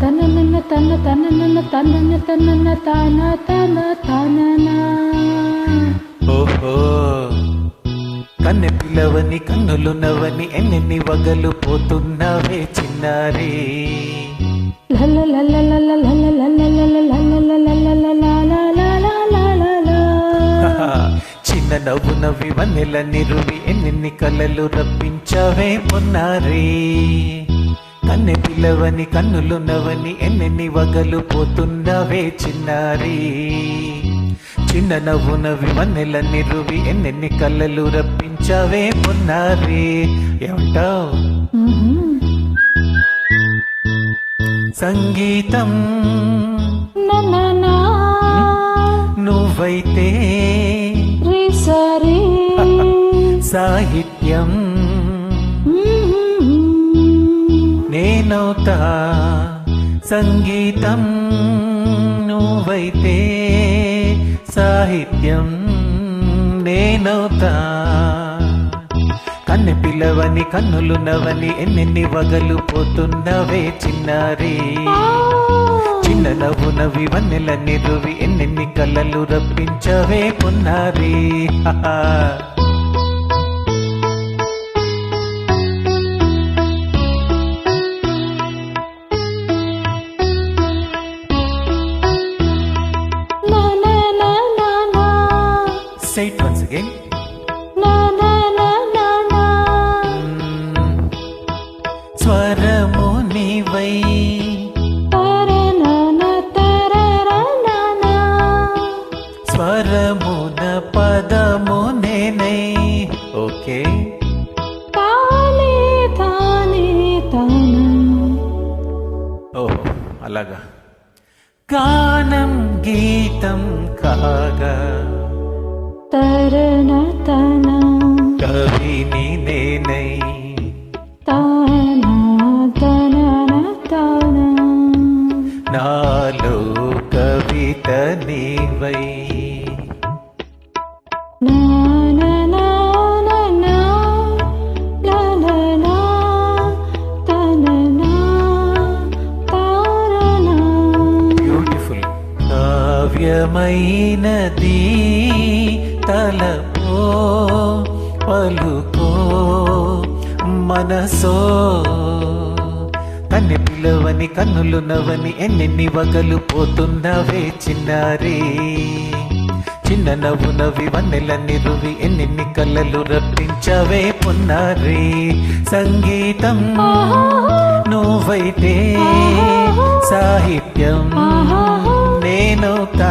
తనన తన తనన తనన తనన తాన తన తననా ఓహో కన్నె పిల్లవని కన్నులు నవని ఎన్నెన్ని వగలు పోతున్నావే చిన్నారి చిన్న నవ్వు నవ్వి వన్నెల నిరువి ఎన్నెన్ని కలలు రప్పించావే పొన్నారి కన్నె పిల్లవని కన్నులు నవని ఎన్నెన్ని వగలు పోతున్నావే చిన్నారి? చిన్న నవ్వు నవ్వి వన్నెల నిరువి ఎన్నెన్ని కలలు రప్పించావే పొన్నారి? ఏమంటావ్? సంగీతం. నువ్వైతే సాహిత్యం. నేనవుతా సంగీతం నువ్వైతే సాహిత్యం నేనవుతా. కన్ను పిలవని కన్నులు నవని ఎన్నెన్ని వగలు పోతున్నవే చిన్నారి. చిన్న నవ్వు నవ్వి వన్నెల నిరువి ఎన్నెన్ని కళ్ళలు రప్పించవే పున్నారి. స్వరమున పదము నేనై ఓకే? ఓహో అలాగా. గానం గీతం కాగా. తరణ తన. కవిని నేనై. నాలో కవిత నీవై. కావ్యమైనది తలపో పలుకో మనసో. కన్నె పిలవని కన్నులు నవని ఎన్నెన్ని వగలు పోతున్నవే చిన్నారి. చిన్న నవ్వు నవ్వి వన్నెల నిరువి ఎన్నెన్ని కళ్ళలు రప్పించవే పొన్నారి. సంగీతం నువ్వైతే సాహిత్యం నేనవుతా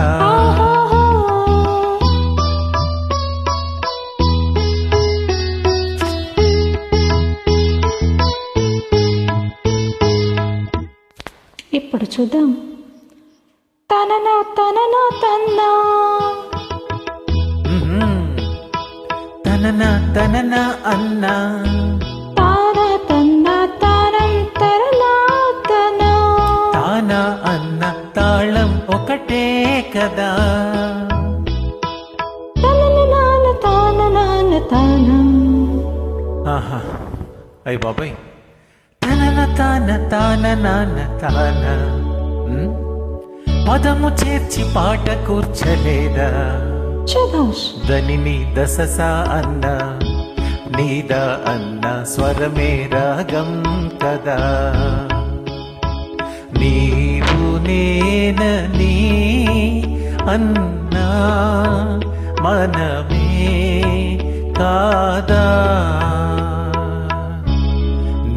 ఇప్పుడు చూద్దాం. తనన తనన తన్నా. తనన తనన అన్నా. కదా. ఆహా. అయ్య బాబాయ్. తనన తాన తాన. నాన్న తాన. పదము చేర్చి పాట కూర్చలేదా? ధనిని దశస అన్న. నీద అన్న స్వరమే రాగం కదా. నీవు నేనని అన్నా మనమే కాదా?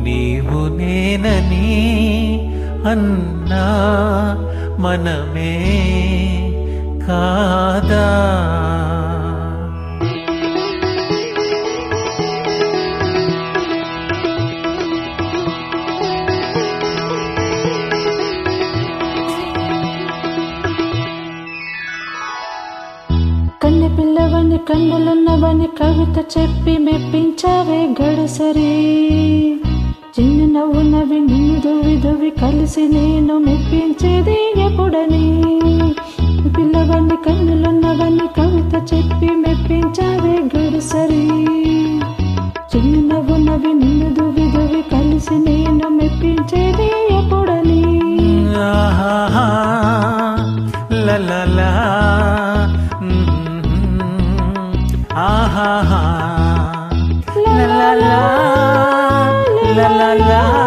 నీవు నేనని అన్నా మనమే కాదా? కన్నులున్నవని కవిత చెప్పి మెప్పించావే గడసరి. చిన్న నవ్వు నవ్వి నిన్ను దువి దువి కలిసి నేను మెప్పించేది ఎప్పుడని. పిల్లవని కన్నులున్నవని కవిత చెప్పి మెప్పించావే గడసరి. చిన్న la la la la la la.